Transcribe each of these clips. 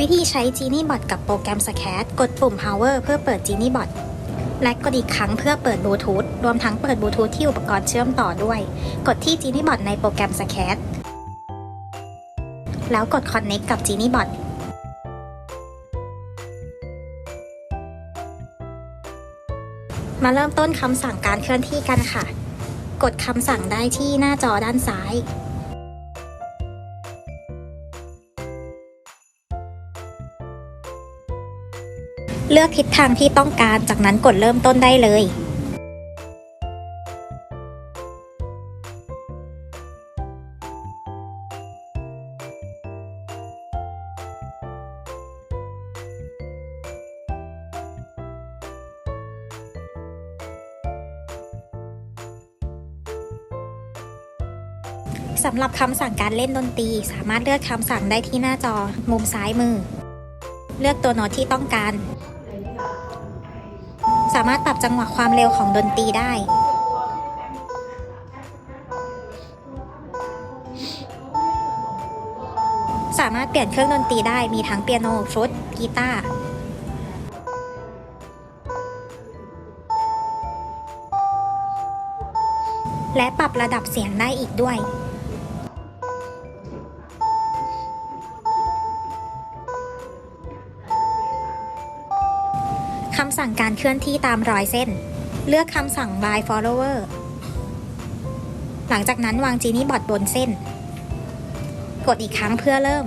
วิธีใช้ Genie Bot กับโปรแกรม Scat กดปุ่ม Power เพื่อเปิด Genie Bot และกดอีกครั้งเพื่อเปิดบลูทูธรวมทั้งเปิดบลูทูธที่อุปกรณ์เชื่อมต่อด้วย กดที่ Genie Bot ในโปรแกรม Scat แล้วกด Connect กับ Genie Bot มาเริ่มต้นคำสั่งการเคลื่อนที่กันค่ะ กดคำสั่งได้ที่หน้าจอด้านซ้าย เลือกทิศทางที่ต้องการจากนั้นกดเริ่มต้นได้เลย สำหรับคำสั่งการเล่นดนตรี สามารถเลือกคำสั่งได้ที่หน้าจอมุมซ้ายมือ เลือกตัวโน้ตที่ต้องการ สามารถปรับจังหวะความเร็วของดนตรีได้ สามารถเปลี่ยนเครื่องดนตรีได้มีทั้งเปียโนฟลุตกีตาร์และปรับระดับเสียงได้อีกด้วยำสั่งการเคลื่อนที่ตามรอยเส้น เลือกคำสั่ง by follower หลังจากนั้นวางจีนี่บอดบนเส้น กดอีกครั้งเพื่อเริ่ม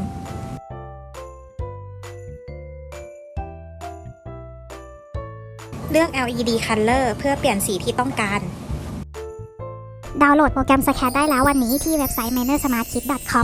เลือก LED color เพื่อเปลี่ยนสีที่ต้องการ ดาวน์โหลดโปรแกรม Scat ได้แล้ววันนี้ที่เว็บไซต์ minersmartkit.com